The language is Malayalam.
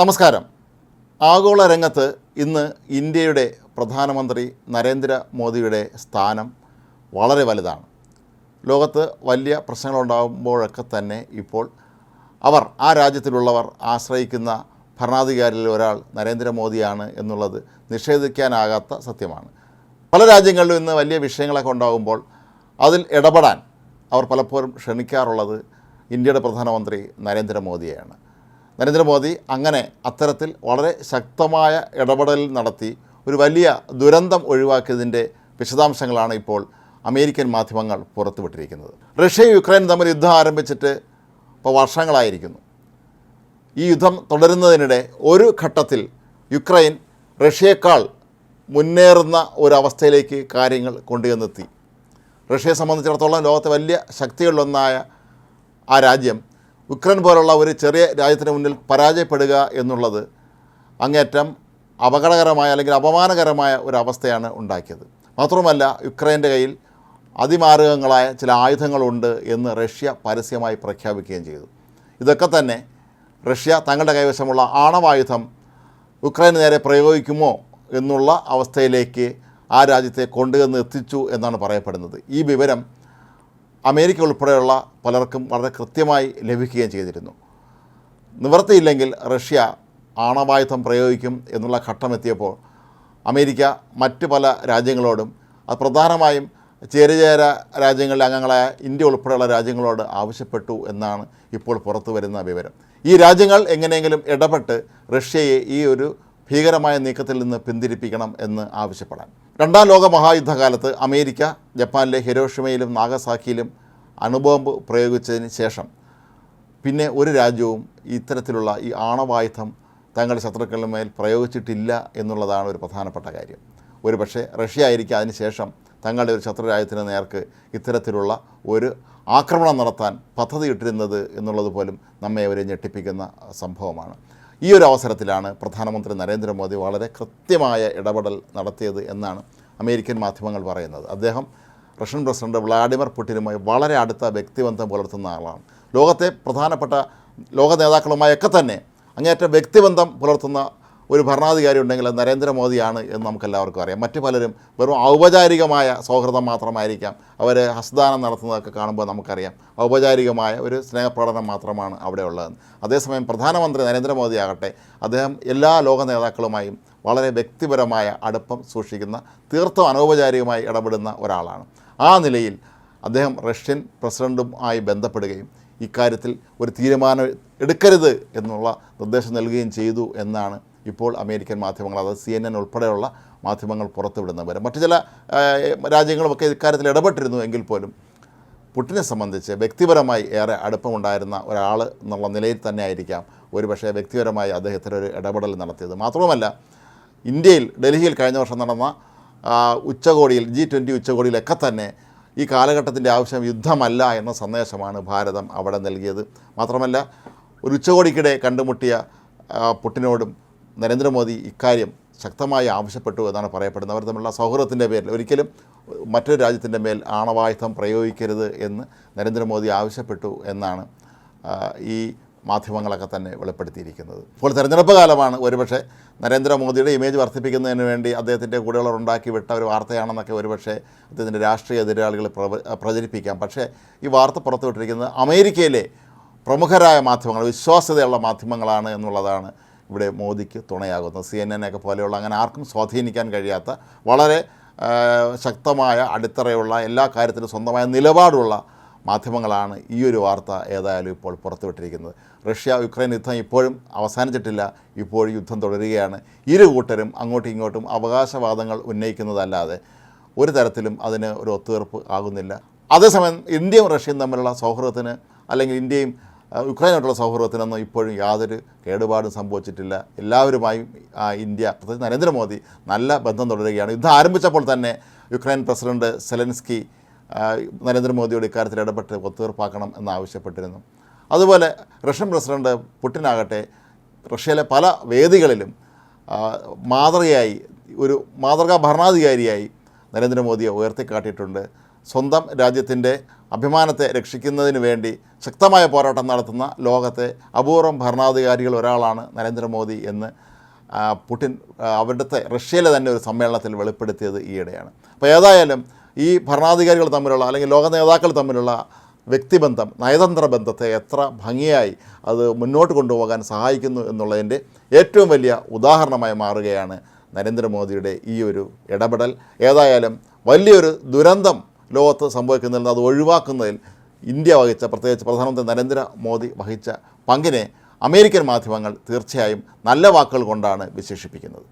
നമസ്കാരം. ആഗോള രംഗത്ത് ഇന്ന് ഇന്ത്യയുടെ പ്രധാനമന്ത്രി നരേന്ദ്ര മോദിയുടെ സ്ഥാനം വളരെ വലുതാണ്. ലോകത്ത് വലിയ പ്രശ്നങ്ങളുണ്ടാകുമ്പോഴൊക്കെ തന്നെ ഇപ്പോൾ അവർ ആ രാജ്യത്തിലുള്ളവർ ആശ്രയിക്കുന്ന ഭരണാധികാരിയിൽ ഒരാൾ നരേന്ദ്രമോദിയാണ് എന്നുള്ളത് നിഷേധിക്കാനാകാത്ത സത്യമാണ്. പല രാജ്യങ്ങളിലും ഇന്ന് വലിയ വിഷയങ്ങളൊക്കെ ഉണ്ടാകുമ്പോൾ അതിൽ ഇടപെടാൻ അവർ പലപ്പോഴും ക്ഷണിക്കാറുള്ളത് ഇന്ത്യയുടെ പ്രധാനമന്ത്രി നരേന്ദ്രമോദിയെയാണ് നരേന്ദ്രമോദി അങ്ങനെ അത്തരത്തിൽ വളരെ ശക്തമായ ഇടപെടൽ നടത്തി ഒരു വലിയ ദുരന്തം ഒഴിവാക്കിയതിന്റെ വിശദാംശങ്ങളാണ് ഇപ്പോൾ അമേരിക്കൻ മാധ്യമങ്ങൾ പുറത്തുവിട്ടിരിക്കുന്നത്. റഷ്യ യുക്രൈൻ തമ്മിൽ യുദ്ധം ആരംഭിച്ചിട്ട് ഇപ്പോൾ വർഷങ്ങളായിരിക്കുന്നു. ഈ യുദ്ധം തുടരുന്നതിനിടെ ഒരു ഘട്ടത്തിൽ യുക്രൈൻ റഷ്യയേക്കാൾ മുന്നേറുന്ന ഒരവസ്ഥയിലേക്ക് കാര്യങ്ങൾ കൊണ്ടുവന്നെത്തി. റഷ്യയെ സംബന്ധിച്ചിടത്തോളം ലോകത്തെ വലിയ ശക്തികളിലൊന്നായ ആ രാജ്യം യുക്രൈൻ പോലുള്ള ഒരു ചെറിയ രാജ്യത്തിന് മുന്നിൽ പരാജയപ്പെടുക എന്നുള്ളത് അങ്ങേറ്റം അപകടകരമായ അല്ലെങ്കിൽ അപമാനകരമായ ഒരു അവസ്ഥയാണ് ഉണ്ടാക്കിയത്. മാത്രമല്ല യുക്രൈന്റെ കയ്യിൽ അതിമാരകങ്ങളായ ചില ആയുധങ്ങളുണ്ട് എന്ന് റഷ്യ പരസ്യമായി പ്രഖ്യാപിക്കുകയും ചെയ്തു. ഇതൊക്കെ തന്നെ റഷ്യ തങ്ങളുടെ കൈവശമുള്ള ആണവായുധം ഉക്രൈന് നേരെ പ്രയോഗിക്കുമോ എന്നുള്ള അവസ്ഥയിലേക്ക് ആ രാജ്യത്തെ കൊണ്ടുവന്ന് എത്തിച്ചു എന്നാണ് പറയപ്പെടുന്നത്. ഈ വിവരം അമേരിക്ക ഉൾപ്പെടെയുള്ള പലർക്കും വളരെ കൃത്യമായി ലഭിക്കുകയും ചെയ്തിരുന്നു. നിവർത്തിയില്ലെങ്കിൽ റഷ്യ ആണവായുധം പ്രയോഗിക്കും എന്നുള്ള ഘട്ടമെത്തിയപ്പോൾ അമേരിക്ക മറ്റ് പല രാജ്യങ്ങളോടും അത് പ്രധാനമായും ചേരചേര രാജ്യങ്ങളിലെ അംഗങ്ങളായ ഇന്ത്യ ഉൾപ്പെടെയുള്ള രാജ്യങ്ങളോട് ആവശ്യപ്പെട്ടു എന്നാണ് ഇപ്പോൾ പുറത്തു വരുന്ന വിവരം. ഈ രാജ്യങ്ങൾ എങ്ങനെയെങ്കിലും ഇടപെട്ട് റഷ്യയെ ഈ ഒരു ഭീകരമായ നീക്കത്തിൽ നിന്ന് പിന്തിരിപ്പിക്കണം എന്ന് ആവശ്യപ്പെടാൻ. രണ്ടാം ലോക മഹായുദ്ധകാലത്ത് അമേരിക്ക ജപ്പാനിലെ ഹിരോഷിമയിലും നാഗസാക്കിയിലും അണുബോംബ് പ്രയോഗിച്ചതിന് ശേഷം പിന്നെ ഒരു രാജ്യവും ഇത്തരത്തിലുള്ള ഈ ആണവായുധം തങ്ങളുടെ ശത്രുക്കളുടെ മേൽ പ്രയോഗിച്ചിട്ടില്ല എന്നുള്ളതാണ് ഒരു പ്രധാനപ്പെട്ട കാര്യം. ഒരു പക്ഷേ റഷ്യ ആയിരിക്കും അതിനുശേഷം തങ്ങളുടെ ഒരു ശത്രു രാജ്യത്തിന് നേർക്ക് ഇത്തരത്തിലുള്ള ഒരു ആക്രമണം നടത്താൻ പദ്ധതിയിട്ടിരുന്നത് എന്നുള്ളത് പോലും നമ്മെ അവരെ ഞെട്ടിപ്പിക്കുന്ന സംഭവമാണ്. ഈ ഒരു അവസരത്തിലാണ് പ്രധാനമന്ത്രി നരേന്ദ്രമോദി വളരെ കൃത്യമായ ഇടപെടൽ നടത്തിയത് എന്നാണ് അമേരിക്കൻ മാധ്യമങ്ങൾ പറയുന്നത്. അദ്ദേഹം റഷ്യൻ പ്രസിഡന്റ് വ്ളാഡിമിർ പുടിനുമായി വളരെ അടുത്ത വ്യക്തിബന്ധം പുലർത്തുന്ന ആളാണ്. ലോകത്തെ പ്രധാനപ്പെട്ട ലോക നേതാക്കളുമായൊക്കെ തന്നെ അങ്ങേറ്റ വ്യക്തിബന്ധം പുലർത്തുന്ന ഒരു ഭരണാധികാരി ഉണ്ടെങ്കിൽ അത് നരേന്ദ്രമോദിയാണ് എന്ന് നമുക്കെല്ലാവർക്കും അറിയാം. മറ്റു പലരും വെറും ഔപചാരികമായ സൗഹൃദം മാത്രമായിരിക്കാം അവർ ഹസ്തദാനം നടത്തുന്നതൊക്കെ കാണുമ്പോൾ നമുക്കറിയാം. ഔപചാരികമായ ഒരു സ്നേഹപ്രകടനം മാത്രമാണ് അവിടെ ഉള്ളതെന്ന്. അതേസമയം പ്രധാനമന്ത്രി നരേന്ദ്രമോദി ആകട്ടെ അദ്ദേഹം എല്ലാ ലോക നേതാക്കളുമായും വളരെ വ്യക്തിപരമായ അടുപ്പം സൂക്ഷിക്കുന്ന തീർത്തും അനൗപചാരികമായി ഇടപെടുന്ന ഒരാളാണ്. ആ നിലയിൽ അദ്ദേഹം റഷ്യൻ പ്രസിഡന്റുമായി ബന്ധപ്പെടുകയും ഇക്കാര്യത്തിൽ ഒരു തീരുമാനം എടുക്കരുത് എന്നുള്ള നിർദ്ദേശം നൽകുകയും ചെയ്തു എന്നാണ് ഇപ്പോൾ അമേരിക്കൻ മാധ്യമങ്ങൾ അതായത് സി എൻ എൻ ഉൾപ്പെടെയുള്ള മാധ്യമങ്ങൾ പുറത്തുവിടുന്നവർ മറ്റു ചില രാജ്യങ്ങളുമൊക്കെ ഇക്കാര്യത്തിൽ ഇടപെട്ടിരുന്നു എങ്കിൽ പോലും പുട്ടിനെ സംബന്ധിച്ച് വ്യക്തിപരമായി ഏറെ അടുപ്പമുണ്ടായിരുന്ന ഒരാൾ എന്നുള്ള നിലയിൽ തന്നെ ആയിരിക്കാം ഒരുപക്ഷെ വ്യക്തിപരമായി അദ്ദേഹത്തിന് ഒരു ഇടപെടൽ നടത്തിയത്. മാത്രവുമല്ല ഇന്ത്യയിൽ ഡൽഹിയിൽ കഴിഞ്ഞ വർഷം നടന്ന ഉച്ചകോടിയിൽ ജി ട്വന്റി ഉച്ചകോടിയിലൊക്കെ തന്നെ ഈ കാലഘട്ടത്തിന്റെ ആവശ്യം യുദ്ധമല്ല എന്ന സന്ദേശമാണ് ഭാരതം അവിടെ നൽകിയത്. മാത്രമല്ല ഒരു ഉച്ചകോടിക്കിടെ കണ്ടുമുട്ടിയ പുട്ടിനോടും നരേന്ദ്രമോദി ഇക്കാര്യം ശക്തമായി ആവശ്യപ്പെട്ടു എന്നാണ് പറയപ്പെടുന്നത്. അവർ തമ്മിലുള്ള സൗഹൃദത്തിന്റെ പേരിൽ ഒരിക്കലും മറ്റൊരു രാജ്യത്തിന്റെ മേൽ ആണവായുധം പ്രയോഗിക്കരുത് എന്ന് നരേന്ദ്രമോദി ആവശ്യപ്പെട്ടു എന്നാണ് ഈ മാധ്യമങ്ങളൊക്കെ തന്നെ വെളിപ്പെടുത്തിയിരിക്കുന്നത്. ഇപ്പോൾ തെരഞ്ഞെടുപ്പ് കാലമാണ്. ഒരുപക്ഷെ നരേന്ദ്രമോദിയുടെ ഇമേജ് വർദ്ധിപ്പിക്കുന്നതിന് വേണ്ടി അദ്ദേഹത്തിന്റെ കൂടെയുള്ളവർ ഉണ്ടാക്കി വിട്ട ഒരു വാർത്തയാണെന്നൊക്കെ ഒരുപക്ഷെ അദ്ദേഹത്തിന്റെ രാഷ്ട്രീയ എതിരാളികൾ പ്രചരിപ്പിക്കാം. പക്ഷേ ഈ വാർത്ത പുറത്തുവിട്ടിരിക്കുന്നത് അമേരിക്കയിലെ പ്രമുഖരായ മാധ്യമങ്ങൾ വിശ്വാസ്യതയുള്ള മാധ്യമങ്ങളാണ് എന്നുള്ളതാണ് ഇവിടെ മോദിക്ക് തുണയാകുന്നത്. സി എൻ എൻ ഒക്കെ പോലെയുള്ള അങ്ങനെ ആർക്കും സ്വാധീനിക്കാൻ കഴിയാത്ത വളരെ ശക്തമായ അടിത്തറയുള്ള എല്ലാ കാര്യത്തിലും സ്വന്തമായ നിലപാടുള്ള മാധ്യമങ്ങളാണ് ഈ ഒരു വാർത്ത ഏതായാലും ഇപ്പോൾ പുറത്തുവിട്ടിരിക്കുന്നത്. റഷ്യ യുക്രൈൻ യുദ്ധം ഇപ്പോഴും അവസാനിച്ചിട്ടില്ല. ഇപ്പോഴും യുദ്ധം തുടരുകയാണ്. ഇരു കൂട്ടരും അങ്ങോട്ടും ഇങ്ങോട്ടും അവകാശവാദങ്ങൾ ഉന്നയിക്കുന്നതല്ലാതെ ഒരു തരത്തിലും അതിന് ഒരു ഒത്തുതീർപ്പ് ആകുന്നില്ല. അതേസമയം ഇന്ത്യയും റഷ്യയും തമ്മിലുള്ള സൗഹൃദത്തിന് അല്ലെങ്കിൽ ഇന്ത്യയും യുക്രൈനായിട്ടുള്ള സൗഹൃദത്തിനൊന്നും ഇപ്പോഴും യാതൊരു കേടുപാടും സംഭവിച്ചിട്ടില്ല. എല്ലാവരുമായും ഇന്ത്യ പ്രത്യേകിച്ച് നരേന്ദ്രമോദി നല്ല ബന്ധം തുടരുകയാണ്. യുദ്ധം ആരംഭിച്ചപ്പോൾ തന്നെ യുക്രൈൻ പ്രസിഡന്റ് സെലൻസ്കി നരേന്ദ്രമോദിയോട് ഇക്കാര്യത്തിൽ ഇടപെട്ട് ഒത്തുതീർപ്പാക്കണം എന്നാവശ്യപ്പെട്ടിരുന്നു അതുപോലെ റഷ്യൻ പ്രസിഡന്റ് പുട്ടിനാകട്ടെ റഷ്യയിലെ പല വേദികളിലും മാതൃകയായി ഒരു മാതൃകാ ഭരണാധികാരിയായി നരേന്ദ്രമോദിയെ ഉയർത്തിക്കാട്ടിയിട്ടുണ്ട്. സ്വന്തം രാജ്യത്തിന്റെ അഭിമാനത്തെ രക്ഷിക്കുന്നതിന് വേണ്ടി ശക്തമായ പോരാട്ടം നടത്തുന്ന ലോകത്തെ അപൂർവം ഭരണാധികാരികൾ ഒരാളാണ് നരേന്ദ്രമോദി എന്ന് പുടിൻ അവിടുത്തെ റഷ്യയിലെ തന്നെ ഒരു സമ്മേളനത്തിൽ വെളിപ്പെടുത്തിയത് ഈയിടെയാണ്. അപ്പോൾ ഏതായാലും ഈ ഭരണാധികാരികൾ തമ്മിലുള്ള അല്ലെങ്കിൽ ലോക നേതാക്കൾ തമ്മിലുള്ള വ്യക്തിബന്ധം നയതന്ത്ര ബന്ധത്തെ എത്ര ഭംഗിയായി അത് മുന്നോട്ട് കൊണ്ടുപോകാൻ സഹായിക്കുന്നു എന്നുള്ളതിന്റെ ഏറ്റവും വലിയ ഉദാഹരണമായി മാറുകയാണ് നരേന്ദ്രമോദിയുടെ ഈ ഒരു ഇടപെടൽ. ഏതായാലും വലിയൊരു ദുരന്തം ലോകത്ത് സംഭവിക്കുന്നതിൽ നിന്ന് അത് ഒഴിവാക്കുന്നതിൽ ഇന്ത്യ വഹിച്ച പ്രത്യേകിച്ച് പ്രധാനമന്ത്രി നരേന്ദ്രമോദി വഹിച്ച പങ്കിനെ അമേരിക്കൻ മാധ്യമങ്ങൾ തീർച്ചയായും നല്ല വാക്കുകൾ കൊണ്ടാണ് വിശേഷിപ്പിക്കുന്നത്.